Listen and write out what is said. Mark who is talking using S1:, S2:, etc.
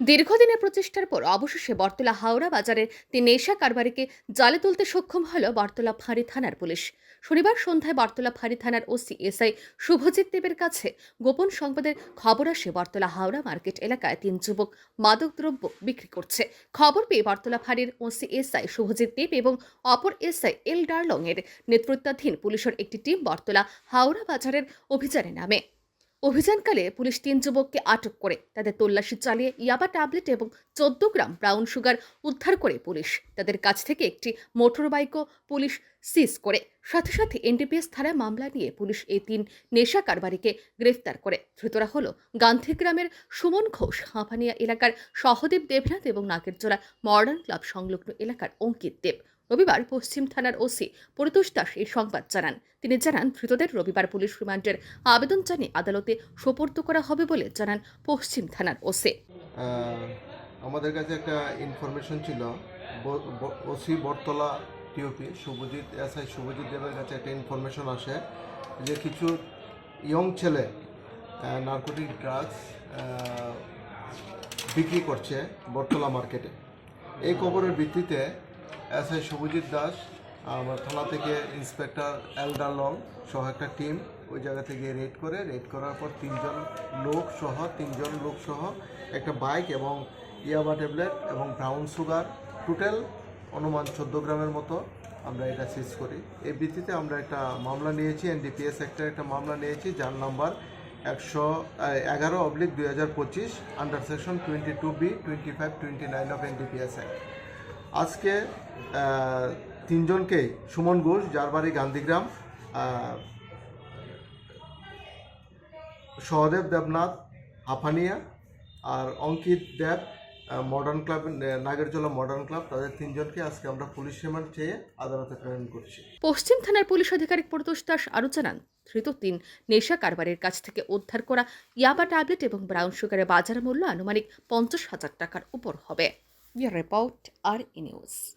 S1: দীর্ঘদিনের প্রচেষ্টার পর অবশেষে বর্তলা হাওড়া বাজারে তিন নেশা কারবারিকে জালে তুলতে সক্ষম হল বর্তলা ফাঁড়ি থানার পুলিশ। শনিবার সন্ধ্যায় বর্তলা ফাঁড়ি থানার ওসি এসআই শুভজিৎ দেবের কাছে গোপন সংবাদের খবর আসে বর্তলা হাওড়া মার্কেট এলাকায় তিন যুবক মাদকদ্রব্য বিক্রি করছে। খবর পেয়ে বর্তলা ফাঁড়ির ওসি এসআই শুভজিৎ দেব এবং অপর এসআই এল ডার্লং এর নেতৃত্বাধীন পুলিশের একটি টিম বর্তলা হাওড়া বাজারের অভিযানে নামে। অভিযানকালে পুলিশ তিন যুবককে আটক করে। তাদের তল্লাশি চালিয়ে ইয়াবা ট্যাবলেট এবং চোদ্দ গ্রাম ব্রাউন সুগার উদ্ধার করে পুলিশ। তাদের কাছ থেকে একটি মোটর বাইকও পুলিশ সিজ করে। সাথে সাথে এনডিপিএস থানায় মামলা নিয়ে পুলিশ এই তিন নেশা কারবারিকে গ্রেফতার করে। ধৃতরা হল গান্ধীগ্রামের সুমন ঘোষ, হাঁপানিয়া এলাকার সহদেব দেবনাথ এবং নাগেরজোড়া মডার্ন ক্লাব সংলগ্ন এলাকার অঙ্কিত দেব। রবিবার পশ্চিম থানার ওসি পরিতোষ দাস এই সংবাদ জানান। তিনি জানান, ধৃতদের রবিবার পুলিশ রিমান্ডের আবেদন জানিয়ে আদালতে সোপর্দ করা হবে বলে জানান পশ্চিম থানার ওসি।
S2: আমাদের কাছে একটা ইনফরমেশন ছিল OC Battala TOP Subhajit SI Subhajit দেবের কাছে একটা ইনফরমেশন আসে যে কিছু ইয়ং ছেলে নার্কোটিক ড্রাগস বিক্রি করছে বটতলা মার্কেটে এই খবরের ভিত্তিতে এসআই শুভজিৎ দাস, আমার থানা থেকে ইন্সপেক্টর এল লং সহ একটা টিম ওই জায়গা থেকে রেড করে রেড করার পর তিনজন লোক সহ, তিনজন লোক সহ একটা বাইক এবং ইয়াবা ট্যাবলেট এবং ব্রাউন সুগার টোটাল অনুমান চোদ্দ গ্রামের মতো আমরা এটা সিজ করি। এই ভিত্তিতে আমরা একটা মামলা নিয়েছি এনডিপিএস একটা একটা মামলা নিয়েছি, যার নাম্বার একশো এগারো অবলিক দুই হাজার পঁচিশ under section twenty two B twenty five twenty nine of NDPS act আজকে তিনজনকে সুমন ঘোষ যার বাড়ি গান্ধীগ্রাম সহদেব দেবনাথ হাফানিয়া আর Ankit Deb modern club Nagerjala modern club তাদের তিনজনকে আজকে আমরা পুলিশ রিমান্ড চেয়ে আদালতে প্রেরণ করছি।
S1: পশ্চিম থানার পুলিশ আধিকারিক পরিতোষ দাস আরও জানান, ধৃত তিন নেশা কারবারের কাছ থেকে উদ্ধার করা ইয়াবা ট্যাবলেট এবং ব্রাউন সুগারের বাজার মূল্য আনুমানিক পঞ্চাশ হাজার টাকার উপর হবে। we report our news.